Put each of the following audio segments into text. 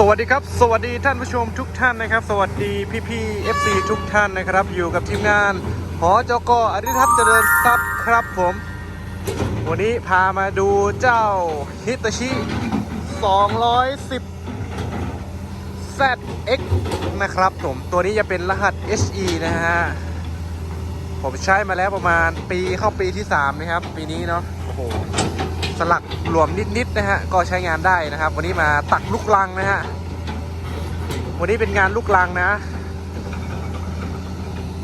สวัสดีครับ สวัสดีท่านผู้ชมทุกท่านนะครับ สวัสดีพี่พี่ๆ FC ทุกท่านนะครับ อยู่กับทีมงานหอจกอริทัศน์เจริญทรัพย์ครับผม วันนี้พามาดูเจ้าฮิตาชิ 210 ZX นะครับผม ตัวนี้จะเป็นรหัส HE นะฮะ ผมใช้มาแล้วประมาณปีเข้าปีที่ 3 นะครับ ปีนี้เนาะโอ้โห สลักหลวมนิดๆนะฮะก็ใช้งานได้นะครับ วันนี้มาตักลูกลังนะฮะวันนี้เป็นงานลูกลังนะ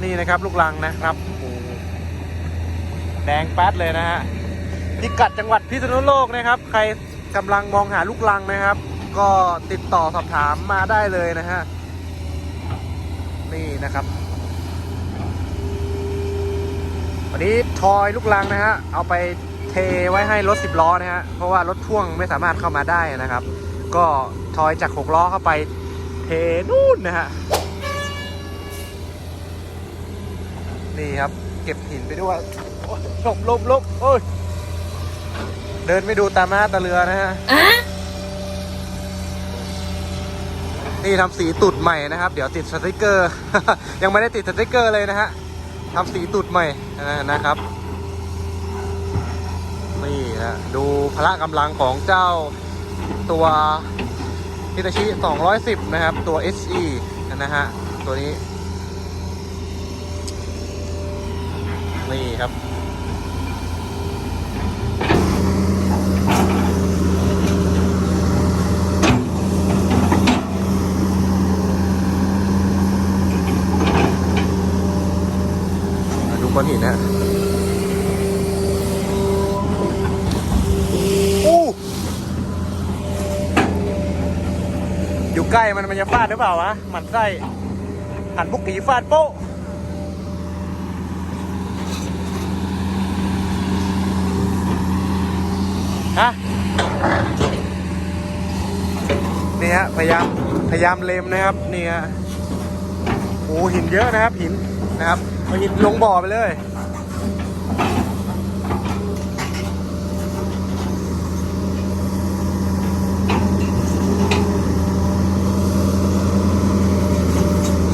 นี่นะครับลูกลังนะครับแดงแป๊ดเลยนะฮะพิกัดจังหวัดพิษณุโลกนะครับ ใครกำลังมองหาลูกลังนะครับ ก็ติดต่อสอบถามมาได้เลยนะฮะนี่นะครับวันนี้ทอยลูกลังนะฮะเอาไป เทไว้ให้รถ 10 ล้อนะฮะ เพราะว่ารถพ่วงไม่สามารถเข้ามาได้นะครับ ก็ทอยจาก 6 ล้อเข้าไปเทนู่นนะฮะ นี่ครับ เก็บหินไปด้วยโอ้ยหลบหลบหลบโอ้ย เดินไม่ดูตามหน้าตาเรือนะฮะ นี่ทำสีตุดใหม่นะครับ เดี๋ยวติดสติกเกอร์ ยังไม่ได้ติดสติกเกอร์เลยนะฮะทำสีตุดใหม่นะครับ นี่นะดูพละกำลังของเจ้าตัวฮิตาชิ 210 นะครับ ตัว SE นะฮะ ตัวนี้ นี่ครับ ดูก้อนหินนะฮะอู้อยู่ ใกล้มันมันจะฟาดหรือเปล่าวะหมันไส้หันบุกผีฟาดโป๊ะฮะนี่ฮะพยายามพยายามเลมนะครับนี่ฮะโอ้หินเยอะนะครับหินนะครับเอาหินลงบ่อไปเลย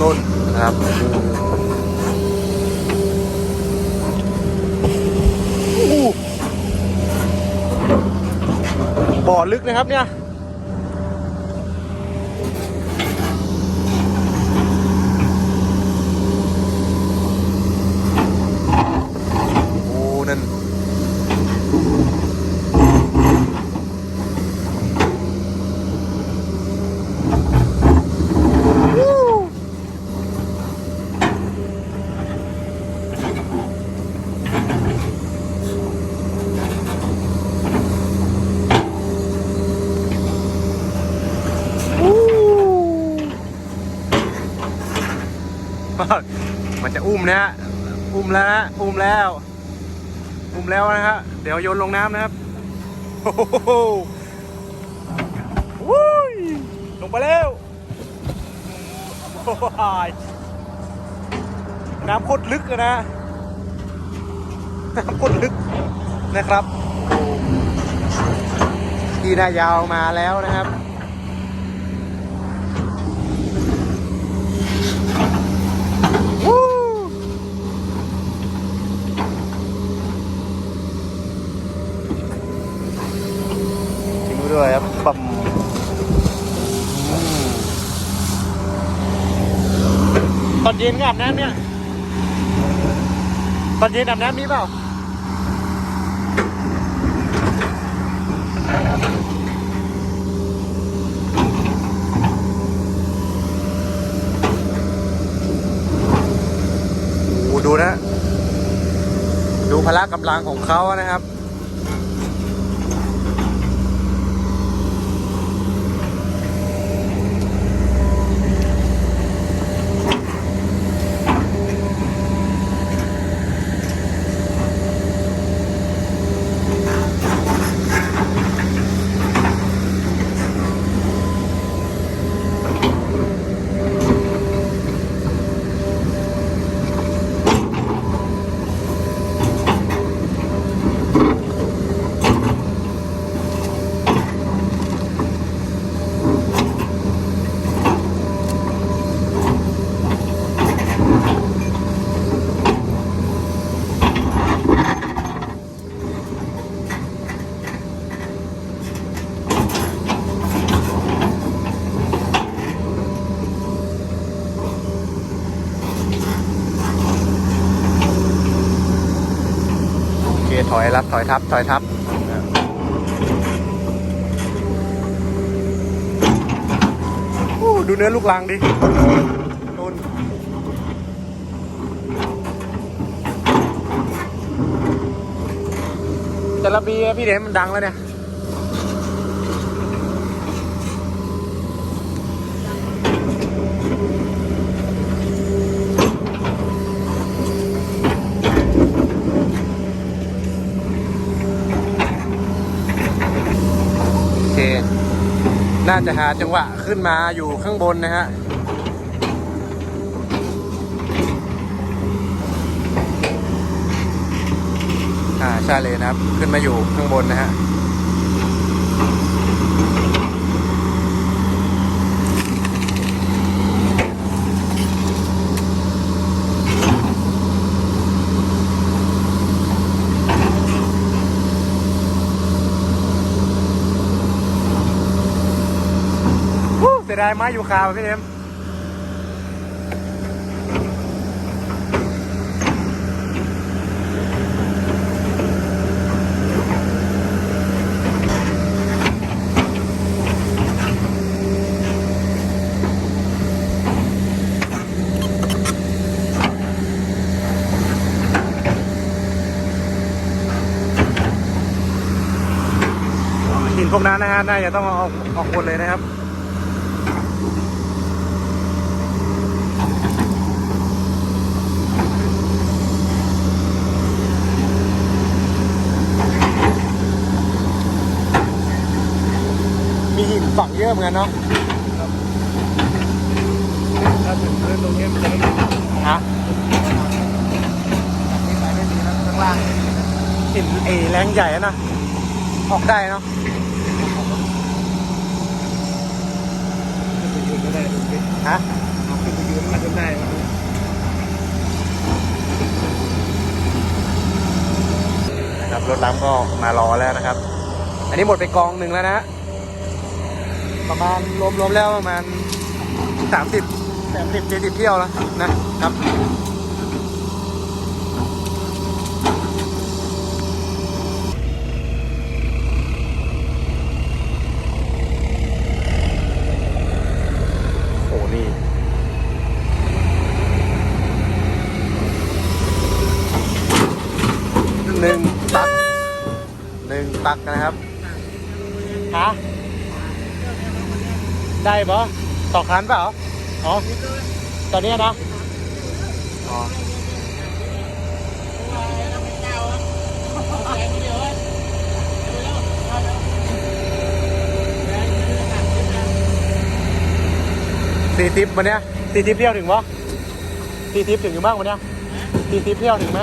นุ่นนะครับอู้บ่อลึกนะครับเนี่ย โอ้ นั่น มันจะ อุ้มนะฮะอุ้มแล้วนะอุ้มแล้วอุ้มแล้วนะฮะเดี๋ยวโยนลงน้ำนะครับโอ้โหวุ้ยลงไปแล้วโอ้ยน้ำโคตรลึกนะน้ำโคตรลึกนะครับที่หน้ายาวมาแล้วนะครับ วู้ทิ้งไว้ ด้วยครับปั๊มอืมตอนเย็นก็อาบน้ำเนี่ยตอนเย็นอาบน้ำนี้เปล่าโอ้โหดูนะ ดูพละกำลังของเขานะครับ ถอยรับถอยทับถอยทับดูเนื้อลูกลังดินุ่นจะระเบียพี่เดนมันดังแล้วเนี่ย น่าจะหาจังหวะขึ้นมาอยู่ข้างบนนะฮะอ่าใช่เลยนะครับ ขึ้นมาอยู่ข้างบนนะฮะ ดายไม้อยู่คาพี่เนมพวกนั้นนะฮะน่าจะต้องเอาออกออกหมดเลยนะครับ มีหิน ฝังเยอะเหมือนกันเนาะถ้าถึงพื้นตรงนี้มันจะไม่มีฮะที่ไปไม่มีนะข้างล่างหินเอแรงใหญ่นะออกได้เนาะขึ้นไปยืนก็ได้ตรงนี้ฮะเอาขึ้นไปยืนมันก็ได้นะนะครับรถล้ำก็มารอแล้วนะครับ อันนี้หมดไปกองหนึ่งแล้วนะฮะ ประมาณรวมๆแล้วประมาณสามสิบสามสิบสี่สิบเที่ยวแล้วนะครับโอ้นี่หนึ่งตักหนึ่งตักนะครับฮะ ได้ปะสองคันเปล่าอ๋อ ตอนนี้นะอ๋อสี่ทิปวันเนี้ยสี่ทิปเที่ยวถึงปะสี่ทิปถึงอยู่บ้างวันเนี้ยสี่ทิปเที่ยวถึงไหม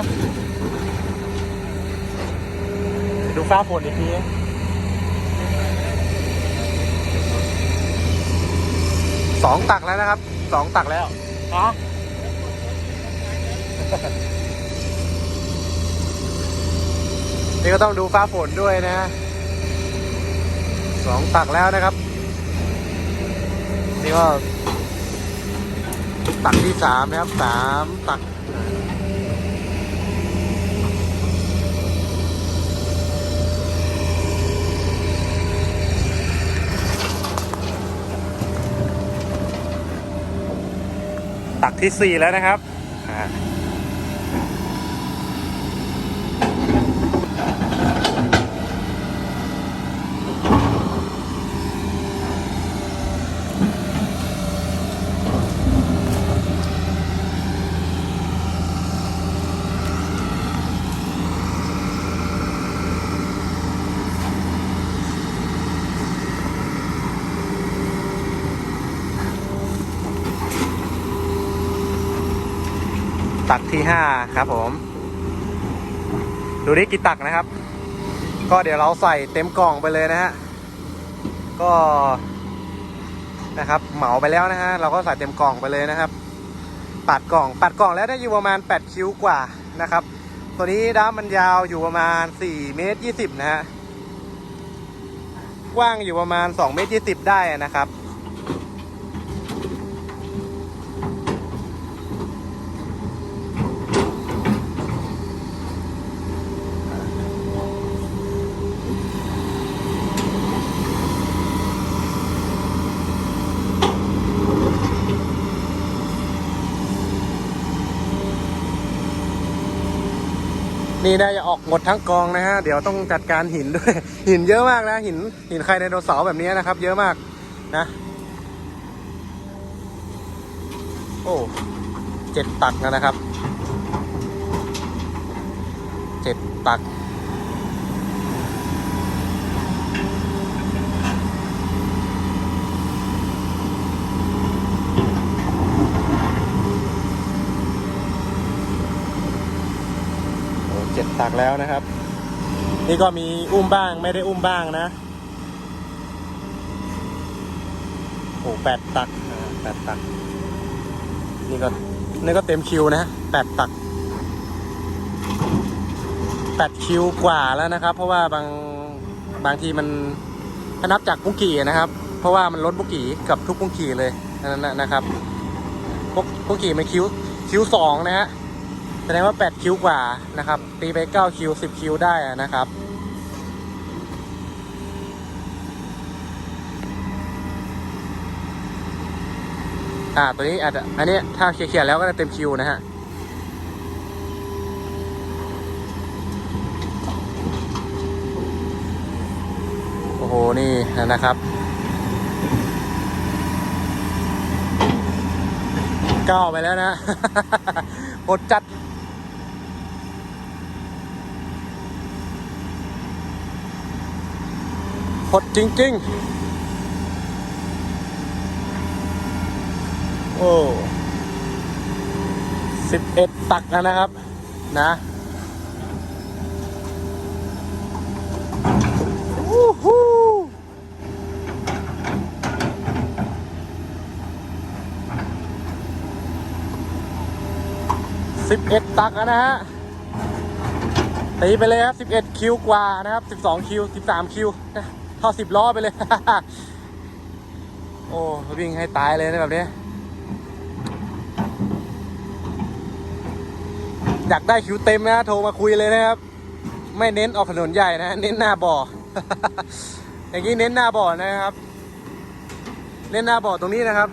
ดูฟ้าฝนอีกที สองตักแล้วนะครับ สองตักแล้วฮะนี่ก็ต้องดูฟ้าฝนด้วยนะสองตักแล้วนะครับ นี่ก็ตักที่สามนะครับสามตัก ตัก ที่สี่แล้วนะครับอ่า ตักที่ห้าครับผม ดูนี่กี่ตักนะครับ ก็เดี๋ยวเราใส่เต็มกล่องไปเลยนะฮะ ก็นะครับเหมาไปแล้วนะฮะเราก็ใส่เต็มกล่องไปเลยนะครับ ปัดกล่อง ปัดกล่องแล้วได้อยู่ประมาณ 8 คิ้วกว่านะครับ ตัวนี้ด้ามมันยาวอยู่ประมาณ 4 เมตร 20 นะฮะ กว้างอยู่ประมาณ 2 เมตร 20 ได้นะครับ นี่ได้จะออกหมดทั้งกองนะฮะ เดี๋ยวต้องจัดการหินด้วย หินเยอะมากนะ หินหินใครในโดเสาแบบนี้นะครับ เยอะมากนะ โอ้เจ็ดตักนะครับ เจ็ดตัก โอ้เจ็ด ตักแล้วนะครับ นี่ก็มีอุ้มบ้างไม่ได้อุ้มบ้างนะโอ้แปดตักแปดตัก นี่ก็นี่ก็เต็มคิวนะแปดตักแปดคิวกว่าแล้วนะครับ เพราะว่าบางบางทีมันถ้านับจากปุ้งกี่นะครับ เพราะว่ามันลดปุ้งกี่กับทุกปุ้งกี่เลยนั่นนะนะครับปุ้งปุ้งกี่มันคิวคิวสองนะฮะ แสดงว่า 8 คิวกว่านะครับ ตีไป 9 คิว 10 คิวได้นะครับ อ่า ตัวนี้อาจจะ อันนี้ถ้าเคลียร์แล้วก็จะเต็มคิวนะฮะโอ้โหนี่นะครับ เก้าไปแล้วนะหมดจัด หดจริง ๆ โอ้สิบเอ็ดตักนะครับ นะวู้ฮู้สิบเอ็ดตักนะฮะตีไปเลยครับ 11 คิวกว่านะครับ 12 คิว 13 คิวนะ เข้า10ล้อไปเลย โอ้ วิ่งให้ตายเลยนะแบบนี้ อยากได้คิวเต็มนะ โทรมาคุยเลยนะครับ ไม่เน้นออกถนนใหญ่นะ เน้นหน้าบ่อ อย่างนี้เน้นหน้าบ่อนะครับ เน้นหน้าบ่อตรงนี้นะครับ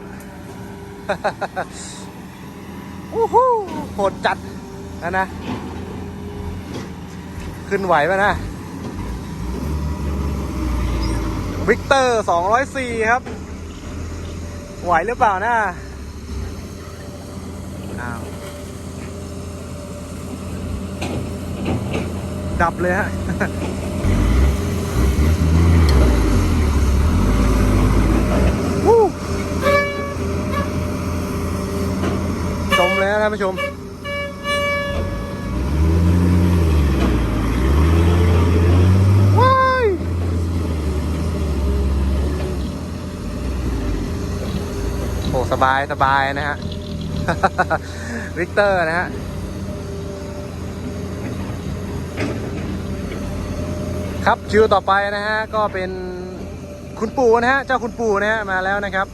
อู้หูโหดจัดนะนะ ขึ้นไหวป่ะนะ วิกเตอร์ 204 ครับ ไหวหรือเปล่านะอ้าวดับเลยฮะวู้ชมเลยนะท่านผู้ชม ว้ายโอ้สบายสบายนะฮะ วิกเตอร์นะฮะครับคิวต่อไปนะฮะ ก็เป็นคุณปู่นะฮะ เจ้าคุณปู่นะฮะ มาแล้วนะครับ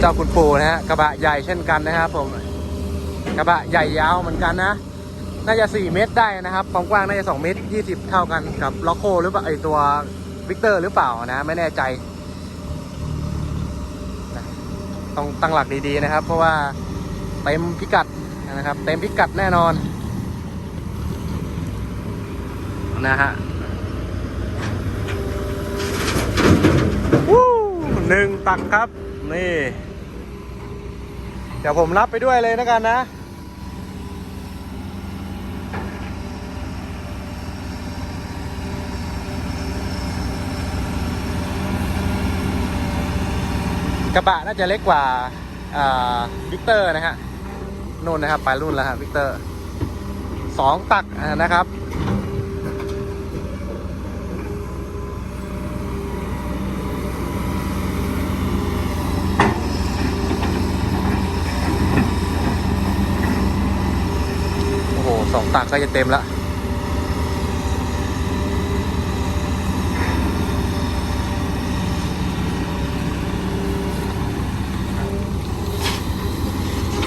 เจ้าคุณปู่นะฮะ กระบะใหญ่เช่นกันนะครับผม กระบะใหญ่ยาวเหมือนกันนะ น่าจะ 4 เมตรได้นะครับ ความกว้างน่าจะ 2 เมตร 20 เท่ากันกับล็อกโคหรือเปล่าไอตัววิกเตอร์หรือเปล่านะ ไม่แน่ใจ ต้องตั้งหลักดีๆนะครับ เพราะว่าเต็มพิกัดนะครับ เต็มพิกัดแน่นอน นะฮะวู้หนึ่งตักครับ นี่ เดี๋ยวผมรับไปด้วยเลยนะกันนะ กระบะน่าจะเล็กกว่าวิกเตอร์นะฮะนู่นนะครับ ไปรุ่นแล้วฮะวิกเตอร์สองตักนะครับ โอ้โหสองตักก็จะเต็มแล้ว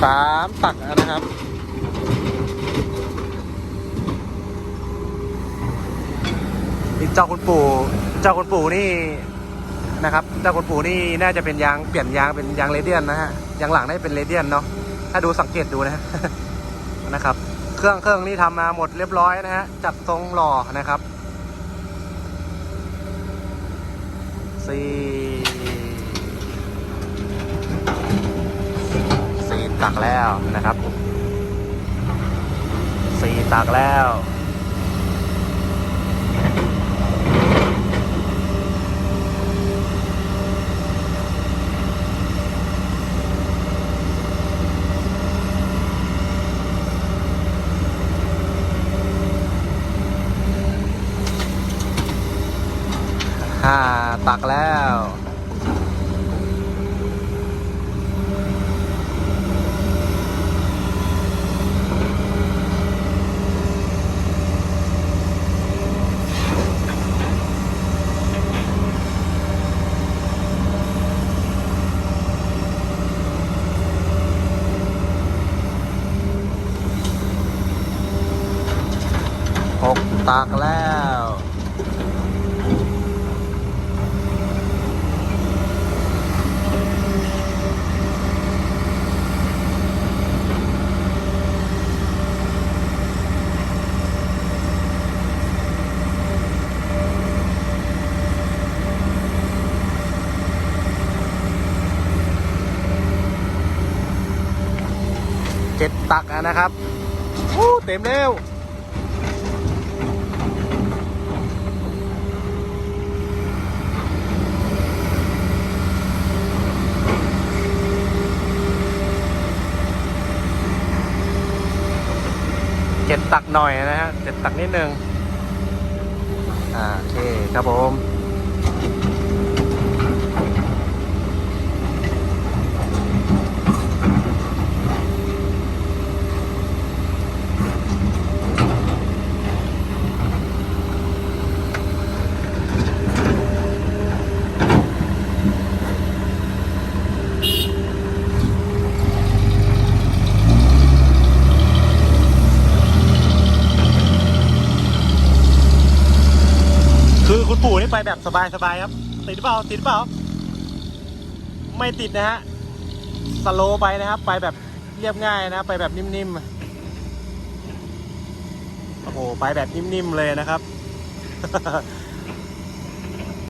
สามตักนะครับเจ้าคุณปู่ เจ้าคุณปู่นี่นะครับ เจ้าคุณปู่นี่น่าจะเป็นยางเปลี่ยนยางเป็นยางเรเดียนนะฮะ ยางหลังน่าจะเป็นเรเดียนเนาะ ถ้าดูสังเกตดูนะฮะนะครับ เครื่องเครื่องนี่ทำมาหมดเรียบร้อยนะฮะ จัดทรงหล่อนะครับสี่สี่ ตักแล้วนะครับสี่ตักแล้ว ห้าตักแล้ว หกตักแล้ว เจ็ดตักนะครับอู้เต็มเร็ว เจ็ดตักหน่อยนะฮะเจ็ดตักนิดนึงอ่าโอเคครับผม แบบสบายๆครับ ติดหรือเปล่าติดหรือเปล่าไม่ติดนะฮะสโลว์ไปนะครับ ไปแบบเรียบง่ายนะ ไปแบบนิ่มๆโอ้โหไปแบบนิ่มๆเลยนะครับ